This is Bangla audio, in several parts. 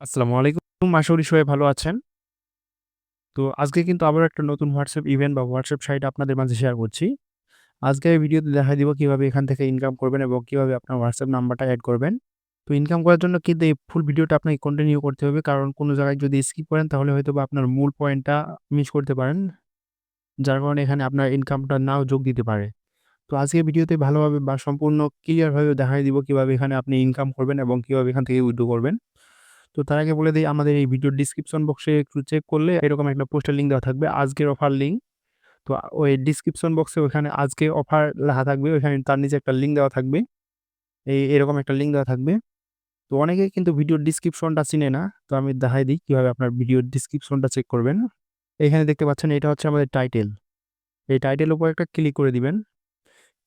আসসালামু আলাইকুম। আশা সবাই ভালো আছেন। তো আজকে কিন্তু আবারও একটা নতুন হোয়াটসঅ্যাপ ইভেন্ট বা হোয়াটসঅ্যাপ সাইট আপনাদের মাঝে শেয়ার করছি। আজকে এই ভিডিওতে দেখায় দিব কীভাবে এখান থেকে ইনকাম করবেন এবং কীভাবে আপনার হোয়াটসঅ্যাপ নাম্বারটা অ্যাড করবেন। তো ইনকাম করার জন্য কিন্তু এই ফুল ভিডিওটা আপনাকে কন্টিনিউ করতে হবে। কারণ কোনো জায়গায় যদি স্কিপ করেন, তাহলে হয়তো বা আপনার মূল পয়েন্টটা মিস করতে পারেন। যার কারণে এখানে আপনার ইনকামটা নাও যোগ দিতে পারে। তো আজকে ভিডিওতে ভালোভাবে বা সম্পূর্ণ ক্লিয়ার ভাবে দেখায় দিব কীভাবে এখানে আপনি ইনকাম করবেন এবং কীভাবে এখান থেকে উইথড্র করবেন। তো তার আগে বলে দিই, আমাদের এই ভিডিওর ডিসক্রিপশন বক্সে একটু চেক করলে এরকম একটা পোস্টের লিঙ্ক দেওয়া থাকবে। আজকের অফার লিঙ্ক। তো ওই ডিসক্রিপশন বক্সে ওখানে আজকে অফার লেখা থাকবে। ওখানে তার নিচে একটা লিঙ্ক দেওয়া থাকবে। এই এরকম একটা লিঙ্ক দেওয়া থাকবে। তো অনেকেই কিন্তু ভিডিওর ডিসক্রিপশনটা চিনে না। তো আমি দেখাই দিই কীভাবে আপনার ভিডিওর ডিসক্রিপশনটা চেক করবেন। এখানে দেখতে পাচ্ছেন এটা হচ্ছে আমাদের টাইটেল। এই টাইটেলের উপর একটা ক্লিক করে দিবেন।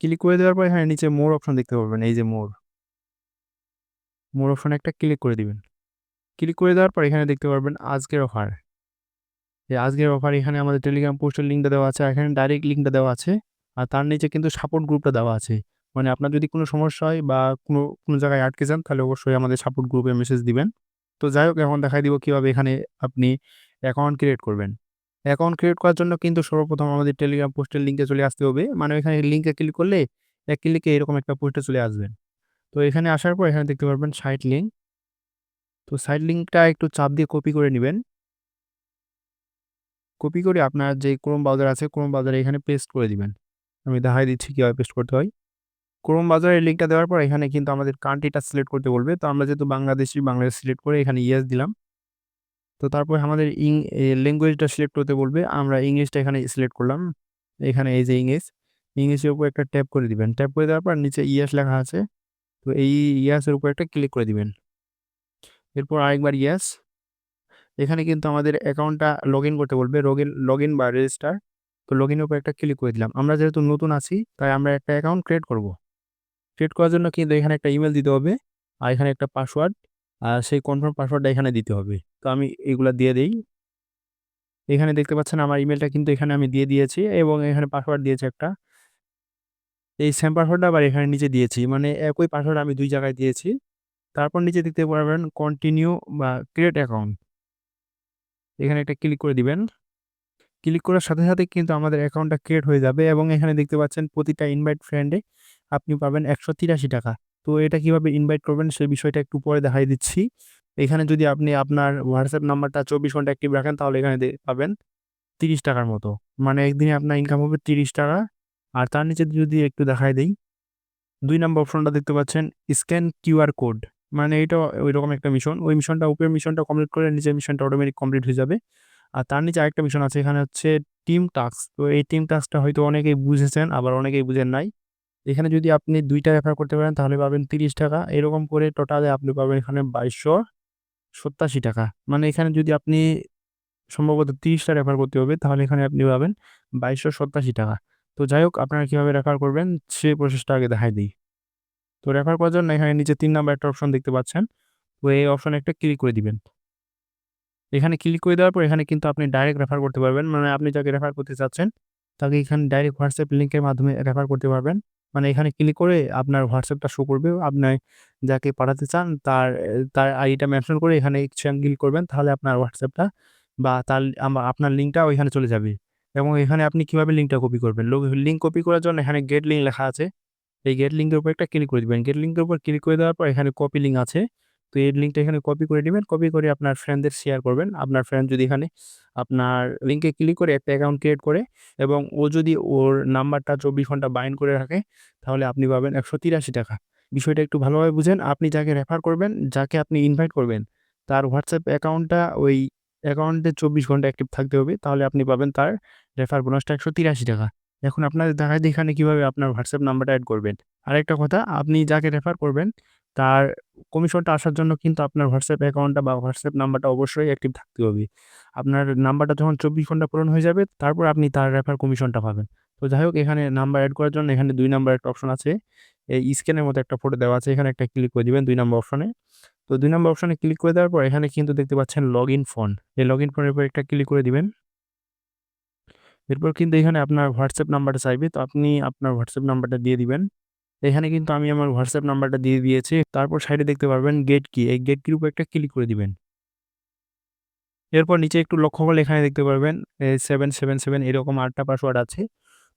ক্লিক করে দেওয়ার পর এখানে নিচে মোর অপশন দেখতে পাবেন, এই যে মোর। মোর অপশনে একটা ক্লিক করে দিবেন। ক্লিক করে দেওয়ার পর এখানে দেখতে পারবেন আজকের অফার। এই আজকের অফার এখানে আমাদের টেলিগ্রাম পোস্টের লিঙ্কটা দেওয়া আছে। এখানে ডাইরেক্ট লিঙ্কটা দেওয়া আছে। আর তার নিচে কিন্তু সাপোর্ট গ্রুপটা দেওয়া আছে। মানে আপনার যদি কোনো সমস্যা হয় বা কোনো, কোনো জায়গায় আটকে যান তাহলে অবশ্যই আমাদের সাপোর্ট গ্রুপে মেসেজ দিবেন। তো যাই হোক এখন দেখাই দিব কীভাবে এখানে আপনি অ্যাকাউন্ট ক্রিয়েট করবেন। অ্যাকাউন্ট ক্রিয়েট করার জন্য কিন্তু সর্বপ্রথম আমাদের টেলিগ্রাম পোস্টের লিঙ্কে চলে আসতে হবে। মানে এখানে লিঙ্কে ক্লিক করলে এক ক্লিকে এরকম একটা পোস্টে চলে আসবেন। তো এখানে আসার পর এখানে দেখতে পারবেন সাইট লিঙ্ক। তো সাইড লিঙ্কটা একটু চাপ দিয়ে কপি করে নেবেন কপি করে আপনার যে ক্রোম ব্রাউজার আছে ক্রোম ব্রাউজারে এখানে পেস্ট করে দিবেন। আমি দেখাই দিচ্ছি কীভাবে পেস্ট করতে হয়। ক্রোম ব্রাউজারের লিঙ্কটা দেওয়ার পর এখানে কিন্তু আমাদের কান্ট্রিটা সিলেক্ট করতে বলবে। তো আমরা যেহেতু বাংলাদেশি বাংলাদেশ সিলেক্ট করে এখানে ইয়েস দিলাম। তো তারপর আমাদের ইং ল্যাঙ্গুয়েজটা সিলেক্ট করতে বলবে। আমরা ইংলিশটা এখানে সিলেক্ট করলাম। এখানে এই যে ইংলিশ, ইংলিশের উপর একটা ট্যাপ করে দিবেন। ট্যাপ করে দেওয়ার পর নিচে ইয়েস লেখা আছে। তো এই ইয়েসের উপর একটা ক্লিক করে দিবেন। এরপর আরেকবার ইয়েস। এখানে কিন্তু আমাদের অ্যাকাউন্টটা লগইন করতে বলবে। লগ ইন বা রেজিস্টার। তো লগ ইনের উপর একটা ক্লিক করে দিলাম। আমরা যেহেতু নতুন আছি, তাই আমরা একটা অ্যাকাউন্ট ক্রিয়েট করব। ক্রিয়েট করার জন্য কিন্তু এখানে একটা ইমেল দিতে হবে। আর এখানে একটা পাসওয়ার্ড। আর সেই কনফার্ম পাসওয়ার্ডটা এখানে দিতে হবে। তো আমি এগুলা দিয়ে দিই এখানে দেখতে পাচ্ছেন আমার ইমেলটা কিন্তু এখানে আমি দিয়ে দিয়েছি, এবং এখানে পাসওয়ার্ড দিয়েছি একটা। এই সেম পাসওয়ার্ডটা আবার এখানে নিচে দিয়েছি। মানে একই পাসওয়ার্ড আমি দুই জায়গায় দিয়েছি। তারপর নিচে দেখতে পারবেন কন্টিনিউ বা ক্রিয়েট অ্যাকাউন্ট। এখানে একটা ক্লিক করে দিবেন। ক্লিক করার সাথে, সাথে কিন্তু আমাদের অ্যাকাউন্টটা ক্রিয়েট হয়ে যাবে এবং এখানে দেখতে পাচ্ছেন প্রতিটা ইনভাইট ফ্রেন্ডে আপনি পাবেন ৳১৮৩ তো এটা কীভাবে ইনভাইট করবেন সেই বিষয়টা একটু পরে দেখাই দিচ্ছি। এখানে যদি আপনি আপনার হোয়াটসঅ্যাপ নাম্বারটা ২৪ ঘণ্টা অ্যাক্টিভ রাখেন তাহলে এখানে পাবেন তিরিশ টাকার মতো। মানে একদিনে আপনার ইনকাম হবে ৳৩০ আর তার নিচে যদি একটু দেখায় দেই। দুই নম্বর অপশনটা দেখতে পাচ্ছেন স্ক্যান কিউআর কোড। মানে এটা ঐরকম একটা মিশন। ওই মিশনটা উপরের মিশনটা কমপ্লিট করে নিচের মিশনটা অটোমেটিক কমপ্লিট হয়ে যাবে। আর তার নিচে আরেকটা মিশন আছে, এখানে হচ্ছে টিম টাস্ক। তো এই টিম টাস্কটা হয়তো অনেকেই বুঝেছেন, আবার অনেকেই বুঝেন নাই। এখানে যদি আপনি দুইটা রেফার করতে পারেন, তাহলে পাবেন ৳৩০ এরকম করে টোটালে আপনি পাবেন এখানে ৳২২৮৭ মানে এখানে যদি আপনি সম্ভবত তিরিশটা রেফার করতে হবে, তাহলে এখানে আপনি পাবেন ৳২২৮৭ তো যাই হোক, আপনারা কীভাবে রেফার করবেন, সে প্রসেসটা আগে দেখাই দিই। তো রেফার করার জন্য এখানে নিচে তিন নাম্বার একটা অপশন দেখতে পাচ্ছেন। তো এই অপশনে একটা ক্লিক করে দিবেন। এখানে ক্লিক করে দেওয়ার পর এখানে কিন্তু আপনি ডাইরেক্ট রেফার করতে পারবেন। মানে আপনি যাকে রেফার করতে চাচ্ছেন, তাকে এখানে ডাইরেক্ট হোয়াটসঅ্যাপ লিঙ্কের মাধ্যমে রেফার করতে পারবেন। মানে এখানে ক্লিক করে আপনার WhatsAppটা শো করবে। আপনি যাকে পাঠাতে চান, তার তার আইডিটা মেনশন করে এখানে ক্লিক করবেন তাহলে আপনার WhatsAppটা বা তার আপনার লিঙ্কটা ওইখানে চলে যাবে। এবং এখানে আপনি কীভাবে লিঙ্কটা কপি করবেন। লিঙ্ক কপি করার জন্য এখানে গেট লিঙ্ক লেখা আছে। এই গেট লিঙ্কের উপর একটা ক্লিক করে দিবেন। গেট লিঙ্কের উপর ক্লিক করে দেওয়ার পর এখানে কপি লিঙ্ক আছে। তো এই লিঙ্কটা এখানে কপি করে নিবেন। কপি করে আপনার ফ্রেন্ডদের শেয়ার করবেন। আপনার ফ্রেন্ড যদি এখানে আপনার লিঙ্কে ক্লিক করে একটা অ্যাকাউন্ট ক্রিয়েট করে এবং ও যদি ওর নাম্বারটা ২৪ ঘণ্টা বাইন্ড করে রাখে তাহলে আপনি পাবেন ৳১৮৩ বিষয়টা একটু ভালোভাবে বুঝেন। আপনি যাকে রেফার করবেন, যাকে আপনি ইনভাইট করবেন তার হোয়াটসঅ্যাপ অ্যাকাউন্টটা ওই অ্যাকাউন্টে ২৪ ঘণ্টা অ্যাক্টিভ থাকতে হবে। তাহলে আপনি পাবেন তার রেফার বোনাসটা ৳১৮৩ এখন আপনাদের দেখাই দিই এখানে কীভাবে আপনার হোয়াটসঅ্যাপ নাম্বারটা অ্যাড করবেন। আরেকটা কথা, আপনি যাকে রেফার করবেন, তার কমিশনটা আসার জন্য কিন্তু আপনার হোয়াটসঅ্যাপ অ্যাকাউন্টটা বা হোয়াটসঅ্যাপ নাম্বারটা অবশ্যই অ্যাক্টিভ থাকতে হবে। আপনার নাম্বারটা যখন ২৪ ঘণ্টা পূরণ হয়ে যাবে, তারপর আপনি তার রেফার কমিশনটা পাবেন। তো যাই হোক, এখানে নাম্বার অ্যাড করার জন্য এখানে দুই নাম্বার একটা অপশন আছে। এই স্ক্যানের মতো একটা ফটো দেওয়া আছে। এখানে একটা ক্লিক করে দিবেন দুই নম্বর অপশনে। তো দুই নম্বর অপশনে ক্লিক করে দেওয়ার পর এখানে কিন্তু দেখতে পাচ্ছেন লগ ইন ফোন। এই লগ ইন ফোনের উপর একটা ক্লিক করে দিবেন। এরপর কিন্তু এখানে আপনার হোয়াটসঅ্যাপ নাম্বারটা চাইবে। তো আপনি আপনার হোয়াটসঅ্যাপ নাম্বারটা দিয়ে দিবেন। এখানে কিন্তু আমি আমার হোয়াটসঅ্যাপ নাম্বারটা দিয়ে দিয়েছি। তারপর সাইডে দেখতে পারবেন গেট কি। এই গেট কির উপর একটা ক্লিক করে দিবেন। এরপর নিচে একটু লক্ষ্য করলে এখানে দেখতে পারবেন সেভেন সেভেন সেভেন এরকম আটটা পাসওয়ার্ড আছে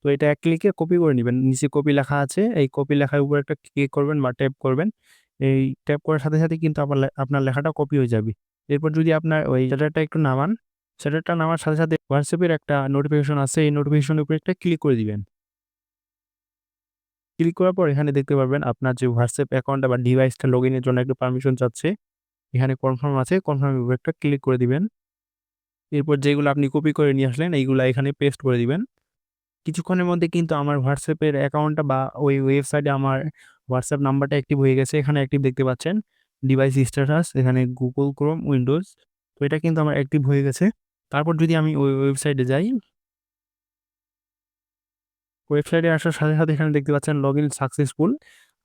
তো এটা এক ক্লিকে কপি করে নেবেন নিচে কপি লেখা আছে এই কপি লেখার উপর একটা ক্লিক করবেন বা ট্যাপ করবেন এই ট্যাপ করার সাথে সাথে কিন্তু আপনার আপনার লেখাটা কপি হয়ে যাবে এরপর যদি আপনার ওই চ্যাটারটা একটু নামান চ্যাটারটা নামার সাথে সাথে হোয়াটসঅ্যাপের একটা নোটিফিকেশন আছে এই নোটিফিকেশনের উপরে একটা ক্লিক করে দিবেন। ক্লিক করার পর এখানে দেখতে পারবেন আপনার যে হোয়াটসঅ্যাপ অ্যাকাউন্ট বা ডিভাইসটা লগ ইনের জন্য একটু পারমিশন চাচ্ছে, এখানে কনফার্ম আছে কনফার্মের উপরে একটা ক্লিক করে দিবেন। এরপর যেগুলো আপনি কপি করে নিয়ে আসলেন, এইগুলো এখানে পেস্ট করে দিবেন। কিছুক্ষণের মধ্যে কিন্তু আমার হোয়াটসঅ্যাপের অ্যাকাউন্টটা বা ওই ওয়েবসাইটে আমার হোয়াটসঅ্যাপ নাম্বারটা অ্যাক্টিভ হয়ে গেছে। এখানে অ্যাক্টিভ দেখতে পাচ্ছেন। ডিভাইস স্ট্যাটাস এখানে গুগল ক্রোম উইন্ডোজ তো এটা কিন্তু আমার অ্যাক্টিভ হয়ে গেছে। তারপর যদি আমি ওই ওয়েবসাইটে যাই ওয়েবসাইটে আসার সাথে সাথে এখানে দেখতে পাচ্ছেন লগ ইন সাকসেসফুল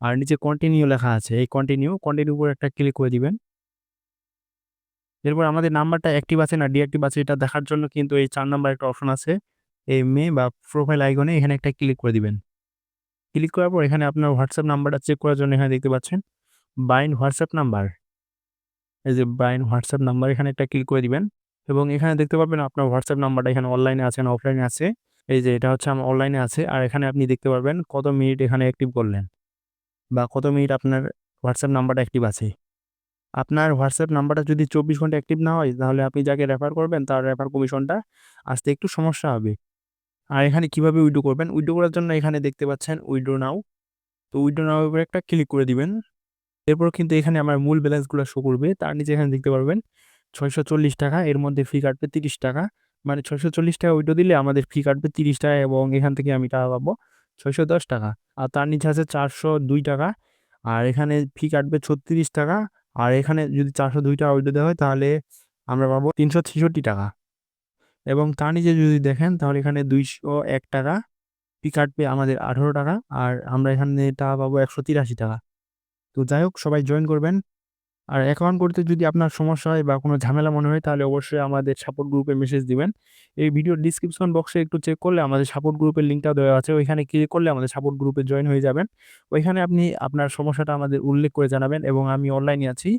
আর নিচে কন্টিনিউ লেখা আছে। এই কন্টিনিউ কন্টিনিউ উপর একটা ক্লিক করে দিবেন। এরপর আমাদের নাম্বারটা অ্যাক্টিভ আছে না ডিঅ্যাক্টিভ আছে, এটা দেখার জন্য কিন্তু এই চার নাম্বার একটা অপশন আছে। এই মে বা প্রোফাইল আইকনে এখানে একটা ক্লিক করে দিবেন। ক্লিক করার পর এখানে আপনার হোয়াটসঅ্যাপ নাম্বারটা চেক করার জন্য এখানে দেখতে পাচ্ছেন বাইন হোয়াটসঅ্যাপ নাম্বার এই যে বাইন হোয়াটসঅ্যাপ নাম্বার এখানে একটা ক্লিক করে দিবেন। এবং এখানে দেখতে পাবেন আপনার হোয়াটসঅ্যাপ নাম্বারটা এখানে অনলাইনে আছে না অফলাইনে আছে। এই যে এটা হচ্ছে আমার অনলাইনে আছে। আর এখানে আপনি দেখতে পারবেন কত মিনিট এখানে অ্যাক্টিভ করলেন বা কত মিনিট আপনার হোয়াটসঅ্যাপ নাম্বারটা অ্যাক্টিভ আছে। আপনার হোয়াটসঅ্যাপ নাম্বারটা যদি চব্বিশ ঘণ্টা অ্যাক্টিভ না হয়, তাহলে আপনি যাকে রেফার করবেন, তার রেফার কমিশনটা আসতে একটু সমস্যা হবে। আর এখানে কীভাবে উইডো করবেন? উইডো করার জন্য এখানে দেখতে পাচ্ছেন উইড্রো নাও তো উইড্রো নাও উপরে একটা ক্লিক করে দিবেন। এরপর কিন্তু এখানে আমার মূল ব্যালেন্সগুলো শো করবে। তার নিচে এখানে দেখতে পারবেন ছয়শো চল্লিশ টাকা, এর মধ্যে ফি কাটবে তিরিশ টাকা। মানে ছয়শো চল্লিশ টাকা উইড্রো দিলে আমাদের ফি কাটবে তিরিশ টাকা এবং এখান থেকে আমি টাকা পাবো ছয়শো দশ টাকা। আর তার নিচে আছে চারশো দুই টাকা। আর এখানে ফি কাটবে ছত্রিশ টাকা। আর এখানে যদি চারশো দুই টাকা উইড্রো দেওয়া হয় তাহলে আমরা পাবো তিনশো ছেষট্টি টাকা। এবং তার নিচে যদি দেখেন তাহলে এখানে দুইশো এক টাকা। ফি কাটবে আমাদের আঠেরো টাকা। আর আমরা এখানে টাকা পাবো একশো তিরাশি টাকা। তো যাই হোক, সবাই জয়েন করবেন। আর অ্যাকাউন্ট করতে যদি আপনার সমস্যা হয় বা কোনো ঝামেলা মনে হয়, তাহলে অবশ্যই আমাদের সাপোর্ট গ্রুপে মেসেজ দিবেন। এই ভিডিওর ডিসক্রিপশন বক্সে একটু চেক করলে আমাদের সাপোর্ট গ্রুপের লিঙ্কটা দেওয়া আছে। ওইখানে ক্লিক করলে আমাদের সাপোর্ট গ্রুপে জয়েন হয়ে যাবেন। ওইখানে আপনি আপনার সমস্যাটা আমাদের উল্লেখ করে জানাবেন এবং আমি অনলাইনে আছি।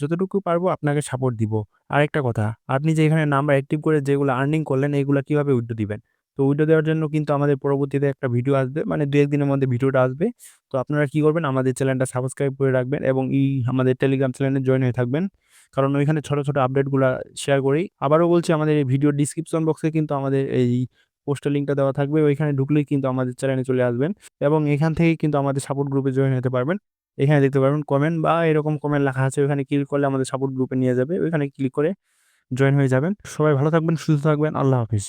যতটুকু পারব আপনাকে সাপোর্ট দিব। আরেকটা কথা, আপনি যে এখানে নাম্বার অ্যাক্টিভ করে যেগুলো আর্নিং করলেন এইগুলো কীভাবে উইড্রো দিবেন? তো উইড্রো দেওয়ার জন্য কিন্তু আমাদের পরবর্তীতে একটা ভিডিও আসবে মানে দু একদিনের মধ্যে ভিডিওটা আসবে। তো আপনারা কি করবেন, আমাদের চ্যানেলটা সাবস্ক্রাইব করে রাখবেন এবং এই আমাদের টেলিগ্রাম চ্যানেলে জয়েন হয়ে থাকবেন। কারণ ওইখানে ছোটো ছোটো আপডেটগুলো শেয়ার করি। আবারও বলছি, আমাদের এই ভিডিও ডিসক্রিপশন বক্সে কিন্তু আমাদের এই পোস্টের লিঙ্কটা দেওয়া থাকবে। ওইখানে ঢুকলেই কিন্তু আমাদের চ্যানেলে চলে আসবেন এবং এখান থেকেই কিন্তু আমাদের সাপোর্ট গ্রুপে জয়েন হতে পারবেন। এখানে দেখতে পারবেন কমেন্ট বা এরকম কমেন্ট লেখা আছে, ওইখানে ক্লিক করলে আমাদের সাপোর্ট গ্রুপে নিয়ে যাবে। ওইখানে ক্লিক করে জয়েন হয়ে যাবেন। সবাই ভালো থাকবেন, সুস্থ থাকবেন। আল্লাহ হাফিজ।